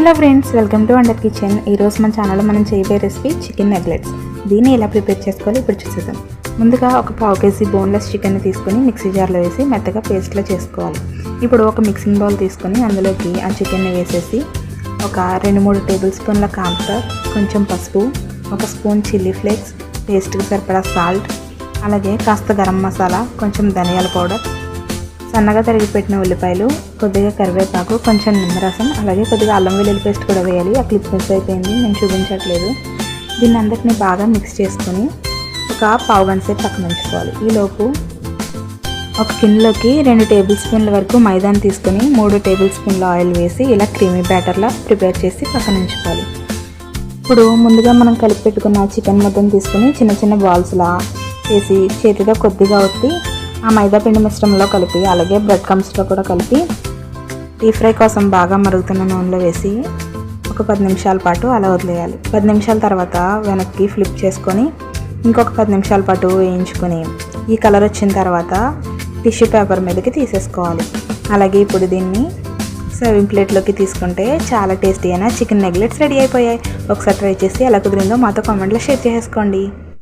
Hello friends welcome to under kitchen ఈరోజు మన ఛానల్లో మనం చేయబోయే రెసిపీ చికెన్ నెగ్లెట్స్ దీన్ని ఎలా ప్రిపేర్ చేసుకోవాలో ఇప్పుడు చూసేద్దాం. ముందుగా ఒక పావు కేజీ బోన్లెస్ చికెన్ తీసుకొని మిక్సీ జార్లో వేసి మెత్తగా పేస్ట్లో చేసుకోవాలి. ఇప్పుడు ఒక మిక్సింగ్ బౌల్ తీసుకొని అందులోకి ఆ చికెన్ని వేసేసి ఒక రెండు మూడు టేబుల్ స్పూన్ల కాన్ఫ్లవర్ కొంచెం పసుపు ఒక స్పూన్ చిల్లీ ఫ్లేక్స్ టేస్ట్కి సరిపడా సాల్ట్ అలాగే కాస్త గరం మసాలా కొంచెం ధనియాల పౌడర్ సన్నగా తరిగి పెట్టిన ఉల్లిపాయలు కొద్దిగా కరివేపాకు కొంచెం నిమ్మరసం అలాగే కొద్దిగా అల్లం వెల్లుల్లి పేస్ట్ కూడా వేయాలి. ఆ క్లిప్ మిస్ అయిపోయింది నేను చూపించట్లేదు. దీన్ని అందరినీ బాగా మిక్స్ చేసుకొని ఒక పావు గంట సేపు పక్కన ఉంచుకోవాలి. ఈలోపు ఒక కిన్లోకి రెండు టేబుల్ స్పూన్ల వరకు మైదాని తీసుకొని మూడు టేబుల్ స్పూన్ల ఆయిల్ వేసి ఇలా క్రీమీ బ్యాటర్లా ప్రిపేర్ చేసి పక్కన ఉంచుకోవాలి. ఇప్పుడు ముందుగా మనం కలిపి పెట్టుకున్న చికెన్ మొత్తం తీసుకుని చిన్న చిన్న బాల్స్లా చేసి చేతితో కొద్దిగా ఒత్తి ఆ మైదా పిండి మిశ్రమంలో కలిపి అలాగే బ్రెడ్ కమ్స్లో కూడా కలిపి డీప్ ఫ్రై కోసం బాగా మరుగుతున్న నూనెలో వేసి ఒక పది నిమిషాల పాటు అలా వదిలేయాలి. పది నిమిషాల తర్వాత వెనక్కి ఫ్లిప్ చేసుకొని ఇంకొక పది నిమిషాల పాటు వేయించుకొని ఈ కలర్ వచ్చిన తర్వాత టిష్యూ పేపర్ మీదకి తీసేసుకోవాలి. అలాగే ఇప్పుడు దీన్ని సర్వింగ్ ప్లేట్లోకి తీసుకుంటే చాలా టేస్టీ అయిన చికెన్ నెగ్లెట్స్ రెడీ అయిపోయాయి. ఒకసారి ట్రై చేసి ఎలా కుదిరిందో మాతో కామెంట్లో షేర్ చేసుకోండి